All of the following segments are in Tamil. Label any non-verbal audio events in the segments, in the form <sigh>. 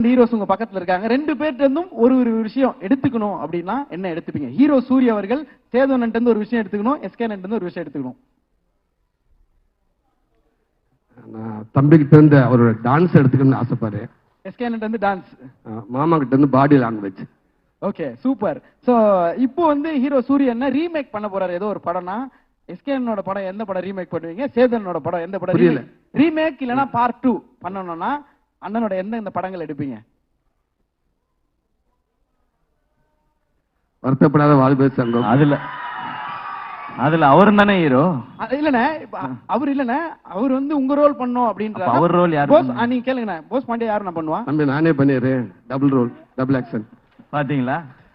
ஹீரோஸ் உங்க பக்கத்துல இருக்காங்க. ரெண்டு பேர்ட்ட இருந்தும் ஒரு ஒரு விஷயம் எடுத்துக்கணும் அப்படின்னா என்ன எடுத்துப்பீங்க? ஹீரோ சூரிய அவர்கள் சேதவன்ட்ட இருந்து ஒரு விஷயம் எடுத்துக்கணும் எஸ்கே இருந்து ஒரு விஷயம் எடுத்துக்கணும். நான் தம்பிக்கிட்ட இருந்து அவரோட டான்ஸ் எடுத்துக்கணும்னு ஆசைப்பாரு எஸ்கே இருந்து டான்ஸ் அஹ் மாமா கிட்ட இருந்து body language okay super so இப்போ வந்து ஹீரோ சூரியன் ரீமேக் பண்ண போறாரு. ஏதோ ஒரு படம்னா எஸ்கேனோட படம் எந்த படம் ரீமேக் பண்ணுவீங்க? சேதனோட படம் எந்த படம். ரீமேக் இல்லனா பார்ட் டூ பண்ணணும்னா அண்ணனோட எந்த இந்த படங்கள் எடுப்பீங்க? வருத்தப்படாத வாழ்வே சங்கம். அதுல அதுல அவரும் தானே ஹீரோ அது இல்லண்ணே இப்ப அவர் இல்லண்ணே அவர் வந்து உங்க ரோல் பண்ணும் அப்படின்ற அப்ப அவர் role யாரு போஸ்? நீங்க கேளுங்கண்ணே போஸ் பாண்டியா யாரு நான் பண்ணுவா? தம்பி நானே பண்ணிடுறேன். டபுள் ரோல் டபுள் ஆக்ஷன் பாத்தீங்களா?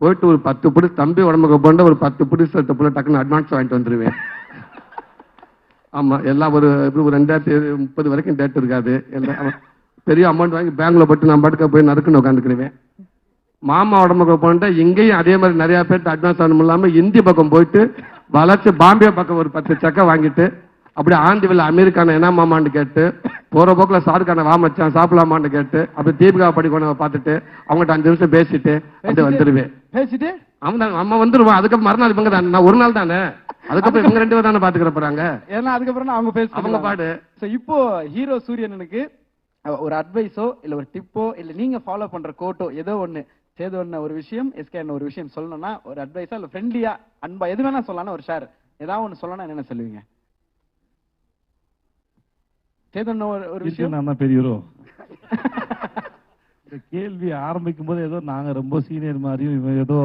போயிட்டு ஒரு பத்து புடி தம்பி உடம்புக்கு போண்ட ஒரு பத்து புடி சத்த புள்ள டக்குன்னு அட்வான்ஸ் வாங்கிட்டு வந்துருவேன். ஆமாம் எல்லாம் ஒரு எப்படி ஒரு ரெண்டாயிரத்தி முப்பது வரைக்கும் டேட் இருக்காது. எல்லாம் பெரிய அமௌண்ட் வாங்கி பேங்க்ல போட்டு நான் பாட்டுக்க போய் நறுக்குன்னு உட்காந்துக்கிடுவேன் மாமா உடம்புக்கு போண்ட இங்கேயும் அதே மாதிரி நிறைய பேர்ட்டு அட்வான்ஸ் ஆகணும் இல்லாமல் இந்தி பக்கம் போயிட்டு வளர்ச்சி பாம்பே பக்கம் ஒரு பத்து சக்கை வாங்கிட்டு அப்படியே ஆந்திவில் அமெரிக்கான என்ன மாமான்னு கேட்டு போற போக்குல ஷாருக்கான வா மச்சான் சாப்பிடலாமான்னு கேட்டு அப்படி தீபிகா படிக்கணும் பார்த்துட்டு அவங்ககிட்ட அஞ்சு நிமிஷம் பேசிட்டு அப்படியே வந்துருவேன். பேசிட்டு? அவன் தான் அம்மா வந்துருவான் அதுக்கப்புறம் மறுநாள் இவங்க தானே. நான் ஒரு நாள் தானே? அதுக்கப்புறம் இவங்க ரெண்டு பேரும் தானே பாத்துக்கிற போறாங்க? ஏன்னா அதுக்கப்புறம் அவங்க பேச அவங்க பாடு. இப்போ ஹீரோ சூரியனுக்கு ஒரு அட்வைஸோ இல்ல ஒரு டிப்போ இல்ல நீங்க ஃபாலோ பண்ற கோட்டோ ஏதோ ஒண்ணு சேது ஒண்ணு ஒரு விஷயம் எஸ்கே ஒரு விஷயம் சொல்லணும்னா ஒரு அட்வைஸா இல்ல ஃப்ரெண்ட்லியா அன்பா எது வேணா சொல்லலாம் ஒரு ஷேர் ஏதாவது ஒண்ணு சொல்லணும் என்ன சொல்லுவீங்க? சேது அண்ணா ஒரு விஷயம்? நான் தான் பெரியவரோ? <laughs> இந்த கேள்வி ஆரம்பிக்கும் போது ஏதோ நாங்க ரொம்ப சீனியர் மாதிரியும் இவன் ஏதோ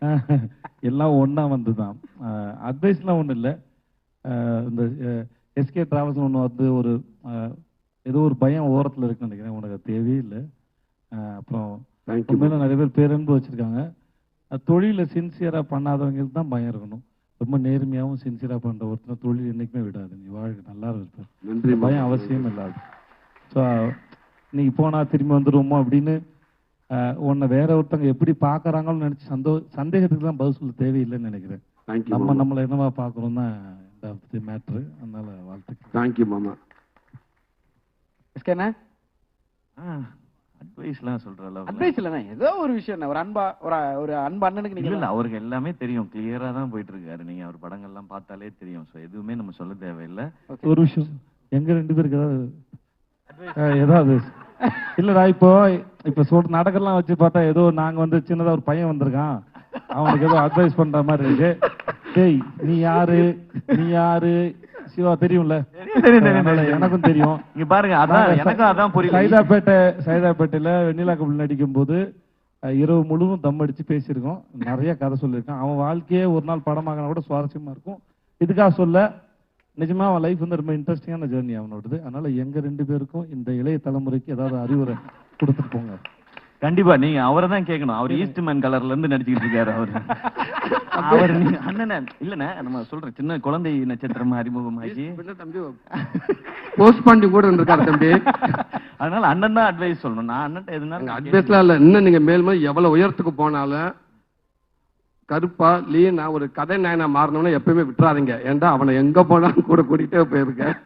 <laughs> எல்லாம் ஒண்ணா வந்துதான். அட்வைஸ்லாம் ஒண்ணும் இல்லை. இந்த எஸ்கே டிராவல்ஸ் ஒன்று வந்து ஒரு ஏதோ ஒரு பயம் ஓரத்துல இருக்குன்னு நினைக்கிறேன். உனக்கு தேவையே இல்லை. அப்புறம் உண்மையில நிறைய பேர் பேரன்பு வச்சிருக்காங்க. தொழில சின்சியரா பண்ணாதவங்களுக்கு தான் பயம் இருக்கணும். ரொம்ப நேர்மையாவும் சின்சியரா பண்ற ஒருத்தர் தொழில் என்னைக்குமே விடாது. நீ வாழ்க்கை நல்லா இருப்ப நன்றி பயம் அவசியம் இல்லாது ஸோ இன்னைக்கு போனா திரும்பி வந்துருவோமோ அப்படின்னு உன்னை வேற ஒருத்தவங்க எப்படி பாக்குறாங்கன்னு நினைச்சு சந்தோ சந்தேகத்துக்கு தான் பதில் சொல்ல தேவையில்லைன்னு நினைக்கிறேன். நம்ம மாமா. நம்மளை என்னவா பாக்குறோம் தான் இந்த மேட்ரு அதனால வாழ்த்துக்கள். தேங்க்யூ மாமா. எஸ்கே அண்ணா? அட்வைஸ்லாம் சொல்ற அளவுக்கு அட்வைஸ் இல்லண்ணா ஏதோ ஒரு விஷயம் ஒரு அன்பா ஒரு ஒரு அன்பு அண்ணனுக்கு இல்ல இல்ல நீங்க அவருக்கு எல்லாமே தெரியும். கிளியரா தான் போயிட்டு இருக்காரு நீங்க அவர் படங்கள்லாம் பார்த்தாலே தெரியும். சோ எதுவுமே நம்ம சொல்ல தேவையில்லை. ஒரு விஷயம் எங்க ரெண்டு பேருக்கு ஏதாவது ஏதாவது இல்லடா இப்போ இப்ப சொல் நாடகம்லாம் வச்சு பார்த்தா ஏதோ நாங்க வந்து சின்னதா ஒரு பையன் வந்திருக்கான். அவனுக்கு ஏதோ அட்வைஸ் பண்ற மாதிரி இருக்கு. டேய் நீ யாரு? நீ யாரு? சிவா தெரியும்ல? எனக்கும் தெரியும். இங்க பாருங்க அதான் எனக்கும் அதான் புரியல. சைதாப்பேட்டை சைதாப்பேட்டையில வெண்ணிலா கபில் நடிக்கும் போது இரவு முழுவதும் தம் அடிச்சு பேசியிருக்கோம். நிறைய கதை சொல்லியிருக்கான். அவன் வாழ்க்கையே ஒரு நாள் படமாக்கினா கூட சுவாரஸ்யமா இருக்கும். இதுக்காக சொல்ல நிஜமா அவன் லைஃப் வந்து ரொம்ப இன்ட்ரெஸ்டிங்கான ஜேர்னி அவனோடது. அதனால எங்க ரெண்டு பேருக்கும் இந்த இளைய தலைமுறைக்கு ஏதாவது அறிவுரை கொடுத்துட்டு போங்க. கண்டிப்பா நீங்க அவரை தான் கேட்கணும். அவர் ஈஸ்ட் மேன் கலர்ல இருந்து நடிச்சுக்கிட்டு இருக்காரு அவரு. அவர் நீங்க <laughs> அண்ணனே இல்லண்ணே நம்ம சொல்ற சின்ன குழந்தை நட்சத்திரம் அறிமுகமாகி. தம்பி போஸ்ட் பண்ணி கூட இருந்திருக்காரு தம்பி. அதனால அண்ணன் தான் அட்வைஸ் சொல்லணும். நான் அண்ணன் எதுனா அட்வைஸ்லாம் இல்ல. இன்னும் நீங்க மேலும் எவ்வளவு உயரத்துக்கு போனாலும் கருப்பா லீனா ஒரு கதை நாயனா மாறினவன எப்பயுமே விட்டுறாதீங்க. ஏன்டா அவனை எங்க போனாலும் கூட கூட்டிகிட்டே போயிருக்கேன்.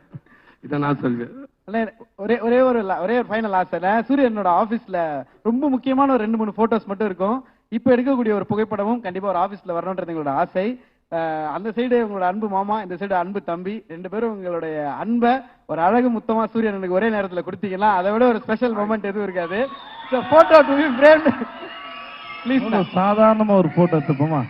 இதை நான் சொல்வேன். ஒரே ஒரே ஒரு ஒரே ஒரு ஃபைனல் ஆசை சூரியனோட ஆபீஸ்ல ரொம்ப முக்கியமான ஒரு ரெண்டு மூணு போட்டோஸ் மட்டும் இருக்கும். இப்ப எடுக்கக்கூடிய ஒரு புகைப்படமும் கண்டிப்பா ஒரு ஆபீஸ்ல வரணுன்றது எங்களோட ஆசை. அந்த சைடு உங்களோட அன்பு மாமா இந்த சைடு அன்பு தம்பி ரெண்டு பேரும் உங்களுடைய அன்பை ஒரு அழகு முத்தமா சூரியனுக்கு ஒரே நேரத்துல கொடுத்தீங்கன்னா அதை விட ஒரு ஸ்பெஷல் மொமெண்ட் எதுவும் இருக்காது. Photo to be frame please சாதாரணமா ஒரு போட்டோ எடுத்துப்போமா?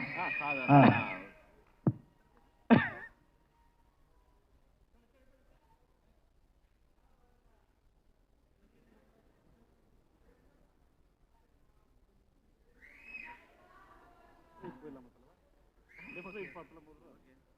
ஆ.